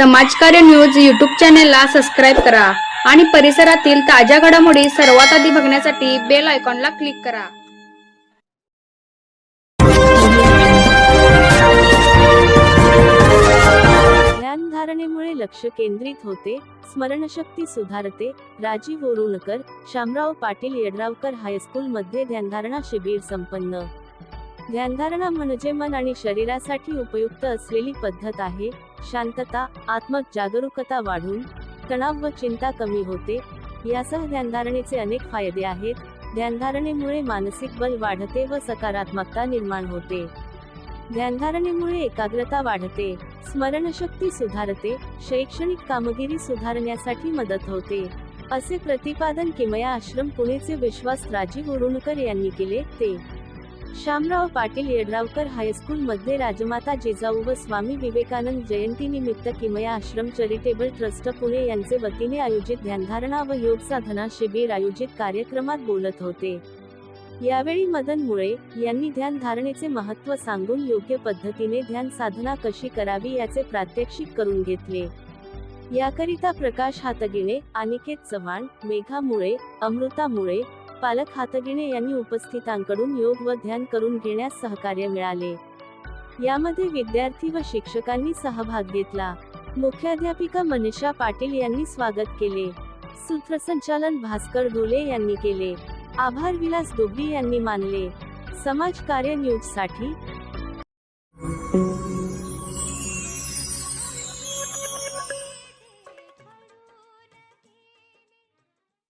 समाजकार्य news YouTube चॅनेलला subscribe करा आणि परिसरातील ताज्या घडामोडी सर्वात आधी बघण्यासाठी बेल आयकॉनला क्लिक करा. ध्यानधारणेमुळे लक्ष केंद्रित होते स्मरणशक्ती सुधारते राजीव ओरुणकर शामराव पाटील येडरावकर हायस्कूल मध्ये ध्यानधारणा शिबिर संपन्न. ध्यानधारणा म्हणजे मन आणि शरीरासाठी उपयुक्त असलेली पद्धत आहे. शांतता आत्मक जागरूकता वाढून तणाव व चिंता कमी होते. यासह ध्यानधारणेचे अनेक फायदे आहेत. ध्यानधारणेमुळे मानसिक बल वाढते व सकारात्मकता निर्माण होते. ध्यानधारणेमुळे एकाग्रता वाढते. स्मरणशक्ती सुधारते. शैक्षणिक कामगिरी सुधारण्यासाठी मदत होते. असे प्रतिपादन किमया आश्रम पुणेचे विश्वास राजीव उरुणकर यांनी केले ते शामराव पाटील येडरावकर हायस्कूल मध्ये राजमाता जिजाऊ व स्वामी विवेकानंद जयंतीनिमित्त किमया आश्रम चॅरिटेबल ट्रस्ट पुणे यांचे वतीने आयोजित ध्यानधारणा व योग साधना शिबिर आयोजित कार्यक्रमात बोलत होते. यावेळी मदन मुळे यांनी ध्यान धारणेचे महत्त्व सांगून योग्य पद्धतीने ध्यान साधना कशी करावी याचे प्रात्यक्षिक करून घेतले. याकरिता प्रकाश हातगिणे अनिकेत चव्हाण मेघा मुळे अमृता मुळे पालक हातगिणे यांनी उपस्थितांकडून योग व ध्यान करून घेण्यास सहकार्य मिळाले. यामध्ये विद्यार्थी व शिक्षकांनी सहभाग घेतला. मुख्याध्यापिका मनीषा पाटील यांनी स्वागत केले. सूत्रसंचालन भास्कर डोले यांनी केले. आभार विलास डोबरी यांनी मानले. समाज कार्य न्यूजसाठी